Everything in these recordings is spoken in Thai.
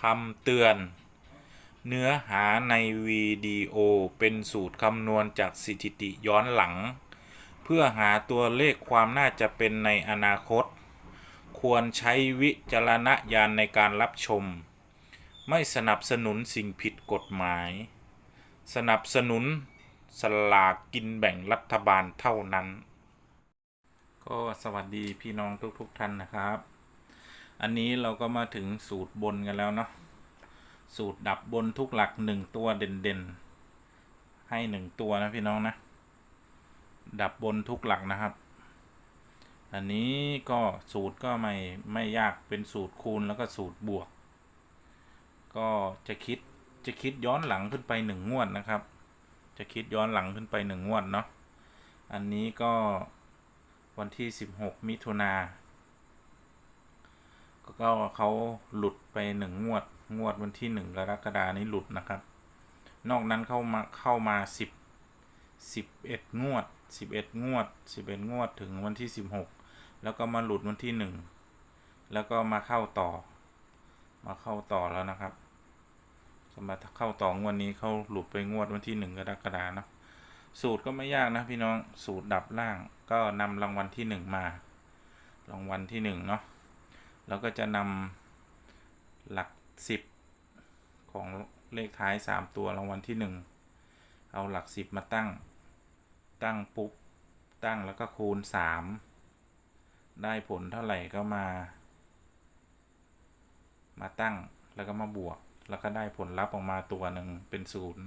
คำเตือน เนื้อหาในวิดีโอเป็นสูตรคำนวณจากสถิติย้อนหลัง เพื่อหาตัวเลขความน่าจะเป็นในอนาคต ควรใช้วิจารณญาณในการรับชม ไม่สนับสนุนสิ่งผิดกฎหมาย สนับสนุนสลากกินแบ่งรัฐบาลเท่านั้น ก็สวัสดีพี่น้องทุกๆทท่านนะครับ อันนี้เราก็มาถึงสูตรบนกันแล้วเนาะสูตรดับบนทุกหลักหนึ่งตัวเด่นๆ ให้หนึ่งตัวนะพี่น้องนะ ดับบนทุกหลักนะครับ อันนี้ก็สูตรก็ไม่ไม่ยากเป็นสูตรคูณแล้วก็สูตรบวก ก็จะคิดจะคิดย้อนหลังขึ้นไปหนึ่งงวดนะครับ จะคิดย้อนหลังขึ้นไปหนึ่งงวดเนาะ อันนี้ก็วันที่ 16 มิถุนา ก็เขาหลุดไปหนึ่งงวด งวดวันที่หนึ่งกรกฎานี้หลุดนะครับ นอกนั้นเข้ามาเข้ามาสิบสิบเอ็ดงวดสิบเอ็ดงวดสิบเอ็ดงวดถึงวันที่สิบหกแล้วก็มาหลุดวันที่หนึ่งแล้วก็มาเข้าต่อ มาเข้าต่อแล้วนะครับจะมาเข้าต่องวดนี้เขาหลุดไปงวดวันที่หนึ่งกรกฎาเนาะสูตรก็ไม่ยากนะพี่น้องสูตรดับล่างก็นำรางวัลที่หนึ่งมารางวัลที่หนึ่งเนาะ แล้วก็จะนำหลักสิบของเลขท้ายสามตัวรางวัลที่หนึ่งเอาหลักสิบมาตั้ง ตั้งปุ๊บ ตั้งแล้วก็คูณสามได้ผลเท่าไหร่ก็มา มาตั้งแล้วก็มาบวก แล้วก็ได้ผลลัพธ์ออกมาตัวหนึ่งเป็นศูนย์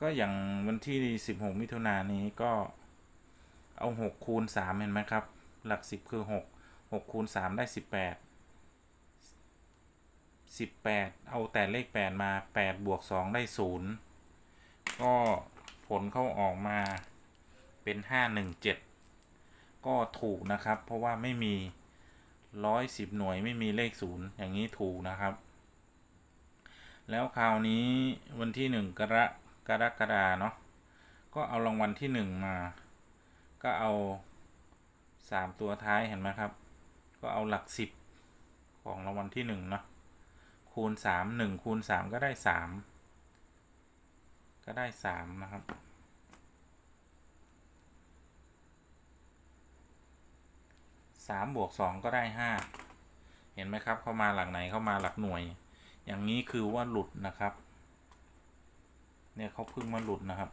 ก็อย่างวันที่ 16 มิถุนายนนี้ก็เอา 6 คูณ 3 เห็นไหมครับ หลัก 10 คือ 6 6คูณ3ได้18 18เอาแต่เลข8มา8บวก2ได้0ก็ผลเข้าออกมาเป็น517ก็ถูกนะครับ เพราะว่าไม่มี110หน่วยไม่มีเลข0อย่างนี้ถูกนะครับ แล้วคราวนี้วันที่1กรกรกฎาเนาะก็เอารางวัลที่1มา ก็เอา3ตัวท้ายเห็นไหมครับ ก็เอาหลัก10ของรางวัลที่1เนาะคูณ3 1คูณ3ก็ได้3ก็ได้3นะครับ3บวก2ก็ได้5เห็นไหมครับ เข้ามาหลักไหนเข้ามาหลักหน่วย อย่างนี้คือว่าหลุดนะครับ เนี่ยเขาเพิ่งมาหลุดนะครับ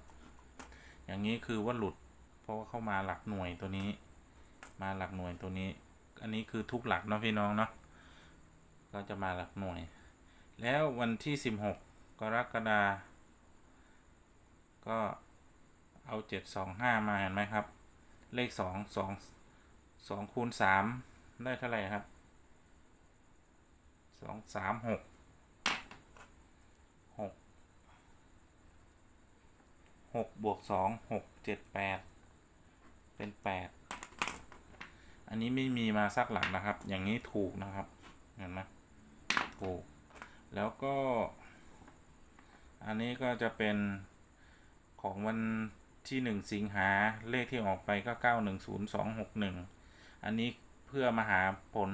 อย่างนี้คือว่าหลุด เพราะว่าเข้ามาหลักหน่วยตัวนี้ มาหลักหน่วยตัวนี้ อันนี้คือทุกหลักเนาะพี่น้องเนาะก็จะมาหลักหน่วย แล้ววันที่ 16 กรกฎาก็เอา 725 มาเห็นไหมครับ เลข 2 2 2คูณ3ได้เท่าไหร่ครับ 2 3 6 6 6บวก2 6 7 8 เป็น 8 อันนี้ไม่มีมาสักหลักนะครับ อย่างนี้ถูกนะครับ เห็นไหมถูก แล้วก็ อันนี้ก็จะเป็นของวันที่ 1 สิงหา เลขที่ออกไปก็ 910261 อันนี้เพื่อมาหาผล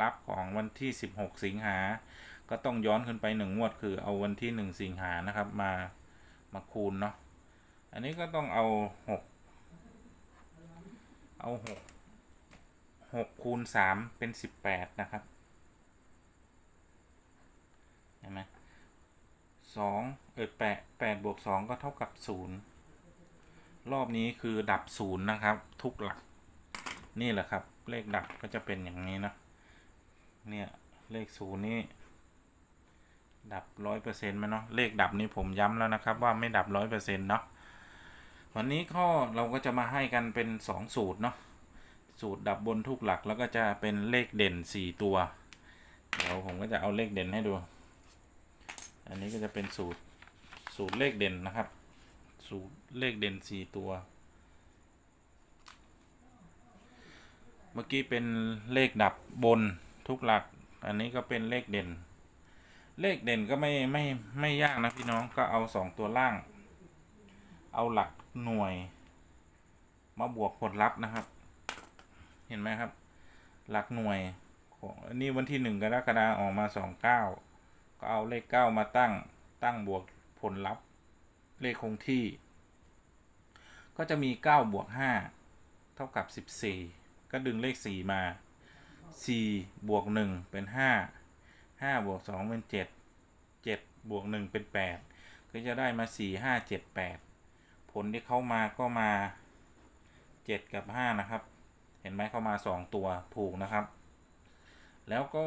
ลัพธ์ของวันที่ 16 สิงหา ก็ต้องย้อนขึ้นไป1งวดคือเอาวันที่ 1 สิงหานะครับมามาคูณเนาะ อันนี้ก็ต้องเอา 6 เอา 6 6คูณ3เป็น18นะครับ เห็นไหมสองเออแปดแปดบวกสองก็เท่ากับศูนย์รอบนี้คือดับศูนย์นะครับ ทุกหลัก นี่แหละครับ เลขดับก็จะเป็นอย่างนี้นะเนี่ยเลขศูนย์นี่ดับร้อยเปอร์เซ็นต์ไหมเนาะเลขดับนี้ผมย้ำแล้วนะครับ ว่าไม่ดับร้อยเปอร์เซ็นต์เนาะวันนี้ข้อเราก็จะมาให้กันเป็นสองสูตรเนาะ สูตรดับบนทุกหลักแล้วก็จะเป็นเลขเด่นสี่ตัว เดี๋ยวผมก็จะเอาเลขเด่นให้ดู อันนี้ก็จะเป็นสูตรสูตรเลขเด่นนะครับ สูตรเลขเด่นสี่ตัว เมื่อกี้เป็นเลขดับบนทุกหลัก อันนี้ก็เป็นเลขเด่น เลขเด่นก็ไม่ไม่ไม่ยากนะพี่น้องก็เอาสองตัวล่าง เอาหลักหน่วย มาบวกผลลัพธ์นะครับ เห็นไหมครับ หลักหน่วยของนนี้วันที่หนึ่งกรกฎาคมออกมาสองเก้าก็เอาเลขเก้ามาตั้งตั้งบวกผลลัพธ์ เลขคงที่ ก็จะมีเก้าบวกห้าเท่ากับสิบสี่ก็ดึงเลขสี่มาสี่บวกหนึ่งเป็นห้าห้าบวกสองเป็นเจ็ดเจ็ดบวกหนึ่งเป็นแปดก็จะได้มาสี่ห้าเจ็ดแปดผลที่เข้ามาก็มาเจ็ดกับห้านะครับ เห็นไหมเข้ามาสองตัวถูกนะครับ แล้วก็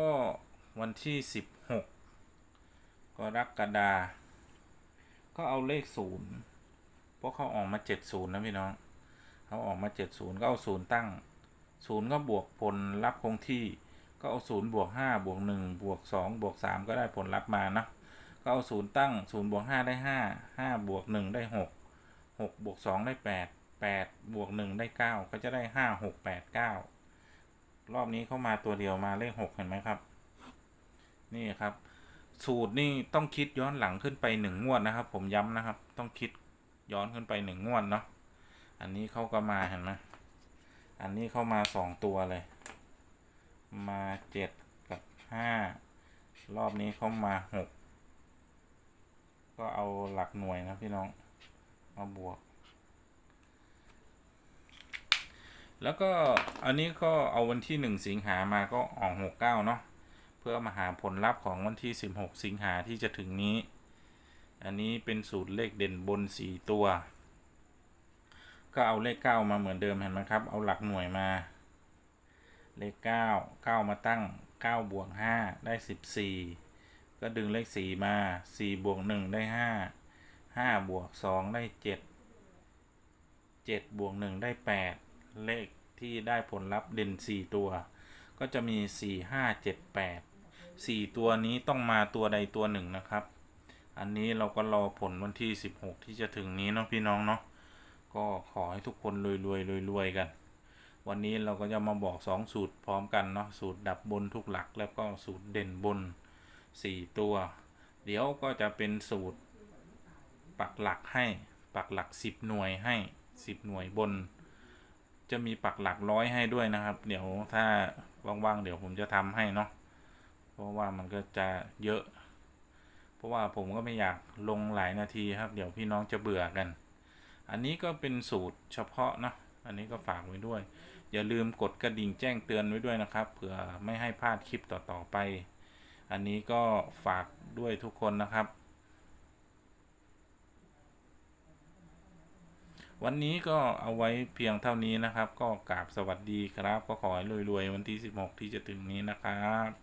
วันที่สิบหกกรกฎาก็เอาเลขศูนย์เพราะเขาออกมาเจ็ดศูนย์นะพี่น้องเขาออกมาเจ็ดศูนย์ก็เอาศูนย์ตั้งศูนย์ก็บวกผลลัพธ์คงที่ก็เอาศูนย์บวกห้าบวกหนึ่งบวกสองบวกสามก็ได้ผลลัพธ์มานะก็เอาศูนย์ตั้งศูนย์บวกห้าได้ห้าห้าบวกหนึ่งได้หกหกบวกสองได้แปด แปดบวกหนึ่งได้เก้าก็จะได้ห้าหกแปดเก้ารอบนี้เข้ามาตัวเดียวมาเลขหกเห็นไหมครับ นี่ครับ สูตรนี่ต้องคิดย้อนหลังขึ้นไปหนึ่งงวดนะครับ ผมย้ำนะครับ ต้องคิดย้อนขึ้นไปหนึ่งงวดเนาะอันนี้เขาก็มาเห็นไหมอันนี้เข้ามาสองตัวเลย มาเจ็ดกับห้ารอบนี้เขามาหกก็เอาหลักหน่วยนะพี่น้องมาบวก แล้วก็อันนี้ก็เอาวันที่หนึ่งสิงหามาก็ออกหกเก้าเนาะเพื่อมาหาผลลัพธ์ของวันที่สิบหกสิงหาที่จะถึงนี้ อันนี้เป็นสูตรเลขเด่นบนสี่ตัว ก็เอาเลขเก้ามาเหมือนเดิมเห็นไหมครับ เอาหลักหน่วยมา เลขเก้าเก้ามาตั้งเก้าบวกห้าได้สิบสี่ก็ดึงเลขสี่มาสี่บวกหนึ่งได้ห้าห้าบวกสองได้เจ็ดเจ็ดบวกหนึ่งได้แปด เลขที่ได้ผลลัพธ์เด่นสี่ตัว ก็จะมีสี่ห้าเจ็ดแปดสี่ตัวนี้ต้องมาตัวใดตัวหนึ่งนะครับ อันนี้เราก็รอผลวันที่สิบหกที่จะถึงนี้เนาะพี่น้องเนาะก็ขอให้ทุกคนรวยรวยรวยรวยๆกัน วันนี้เราก็จะมาบอก 2 สูตรพร้อมกันเนาะสูตรดับบนทุกหลักแล้วก็สูตรเด่นบน 4 ตัว เดี๋ยวก็จะเป็นสูตรปักหลักให้ปักหลัก 10 หน่วยให้ 10 หน่วยบน จะมีปักหลักร้อยให้ด้วยนะครับ เดี๋ยวถ้าว่างๆเดี๋ยวผมจะทำให้เนาะเพราะว่ามันก็จะเยอะ เพราะว่าผมก็ไม่อยากลงหลายนาทีครับ เดี๋ยวพี่น้องจะเบื่อกัน อันนี้ก็เป็นสูตรเฉพาะเนาะอันนี้ก็ฝากไว้ด้วย อย่าลืมกดกระดิ่งแจ้งเตือนไว้ด้วยนะครับเผื่อไม่ให้พลาดคลิปต่อๆไป อันนี้ก็ฝากด้วยทุกคนนะครับ วันนี้ก็เอาไว้เพียงเท่านี้นะครับ ก็กราบสวัสดีครับ ก็ขอให้รวยๆ วันที่ 16 ที่จะถึงนี้นะครับ